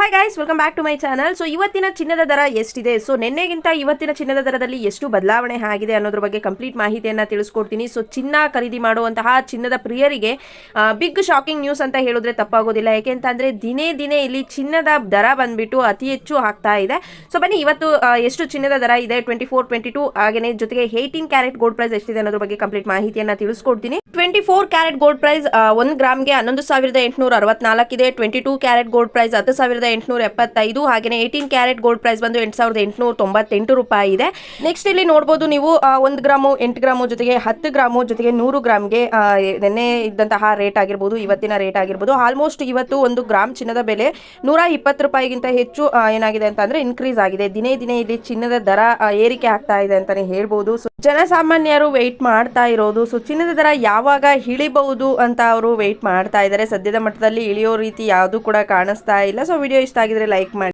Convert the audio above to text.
Hi guys welcome back to my channel so ಇವತ್ತಿನ ಚಿನ್ನದ ದರ ಎಷ್ಟಿದೆ? ಸೊ ನಿನ್ನೆಗಿಂತ ಇವತ್ತಿನ ಚಿನ್ನದ ದರದಲ್ಲಿ ಎಷ್ಟು ಬದಲಾವಣೆ ಆಗಿದೆ ಅನ್ನೋದ್ರ ಬಗ್ಗೆ ಕಂಪ್ಲೀಟ್ ಮಾಹಿತಿಯನ್ನು ತಿಳಿಸ್ಕೊಡ್ತೀನಿ. ಸೊ ಚಿನ್ನ ಖರೀದಿ ಮಾಡುವಂತಹ ಚಿನ್ನದ ಪ್ರಿಯರಿಗೆ ಬಿಗ್ ಶಾಕಿಂಗ್ ನ್ಯೂಸ್ ಅಂತ ಹೇಳಿದ್ರೆ ತಪ್ಪಾಗೋದಿಲ್ಲ. ಯಾಕೆಂತಂದ್ರೆ ದಿನೇ ದಿನೇ ಇಲ್ಲಿ ಚಿನ್ನದ ದರ ಬಂದ್ಬಿಟ್ಟು ಅತಿ ಹೆಚ್ಚು ಆಗ್ತಾ ಇದೆ. ಸೊ ಬನ್ನಿ, ಇವತ್ತು ಎಷ್ಟು ಚಿನ್ನದ ದರ ಇದೆ? ಟ್ವೆಂಟಿ ಫೋರ್ ಟ್ವೆಂಟಿ ಟೂ ಹಾಗೆಯೇ ಜೊತೆಗೆ ಏಯ್ಟೀನ್ ಕ್ಯಾರೆಟ್ ಗೋಲ್ಡ್ ಪ್ರೈಸ್ ಎಷ್ಟಿದೆ ಅನ್ನೋದ್ರ ಬಗ್ಗೆ ಕಂಪ್ಲೀಟ್ ಮಾಹಿತಿಯನ್ನು ತಿಳಿಸ್ಕೊಡ್ತೀನಿ. Twenty four carat gold price ಒಂದು ಗ್ರಾಮ್ಗೆ ಹನ್ನೊಂದು ಸಾವಿರದ ಎಂಟುನೂರ ಅರವತ್ನಾಲ್ಕಿದೆ twenty two carat gold price ಹತ್ತು ಸಾವಿರದ ಎಂಟುನೂರ ಎಪ್ಪತ್ತೈದು ಹಾಗೆಯೇ ಏಯ್ಟೀನ್ ಕ್ಯಾರೆಟ್ ಗೋಲ್ಡ್ ಪ್ರೈಸ್ ಬಂದು ಎಂಟು ಸಾವಿರದ ಎಂಟುನೂರ ತೊಂಬತ್ತೆಂಟು ರೂಪಾಯಿ ಇದೆ. ನೆಕ್ಸ್ಟ್ ಇಲ್ಲಿ ನೋಡ್ಬೋದು ನೀವು ಒಂದು ಗ್ರಾಮು, ಎಂಟು ಗ್ರಾಮು ಜೊತೆಗೆ ಹತ್ತು ಗ್ರಾಮು ಜೊತೆಗೆ ನೂರು ಗ್ರಾಮ್ಗೆ ನೆನ್ನೆ ಇದ್ದಂತಹ ರೇಟ್ ಆಗಿರ್ಬೋದು, ಇವತ್ತಿನ ರೇಟ್ ಆಗಿರ್ಬೋದು. ಆಲ್ಮೋಸ್ಟ್ ಇವತ್ತು ಒಂದು ಗ್ರಾಮ್ ಚಿನ್ನದ ಬೆಲೆ ನೂರ ಇಪ್ಪತ್ತು ರೂಪಾಯಿಗಿಂತ ಹೆಚ್ಚು ಏನಾಗಿದೆ ಅಂತಂದರೆ ಇನ್ಕ್ರೀಸ್ ಆಗಿದೆ. ದಿನೇ ದಿನೇ ಇಲ್ಲಿ ಚಿನ್ನದ ದರ ಏರಿಕೆ ಆಗ್ತಾ ಇದೆ ಅಂತಲೇ ಹೇಳ್ಬೋದು. ಜನಸಾಮಾನ್ಯರು ವೆಯ್ಟ್ ಮಾಡ್ತಾ ಇರೋದು. ಸೊ ಚಿನ್ನದ ದರ ಯಾವಾಗ ಇಳಿಬಹುದು ಅಂತ ಅವರು ವೆಯ್ಟ್ ಮಾಡ್ತಾ ಇದ್ದಾರೆ. ಸದ್ಯದ ಮಟ್ಟದಲ್ಲಿ ಇಳಿಯೋ ರೀತಿ ಯಾವುದು ಕೂಡ ಕಾಣಿಸ್ತಾ ಇಲ್ಲ. ಸೊ ವಿಡಿಯೋ ಇಷ್ಟ ಆಗಿದ್ರೆ ಲೈಕ್ ಮಾಡಿ.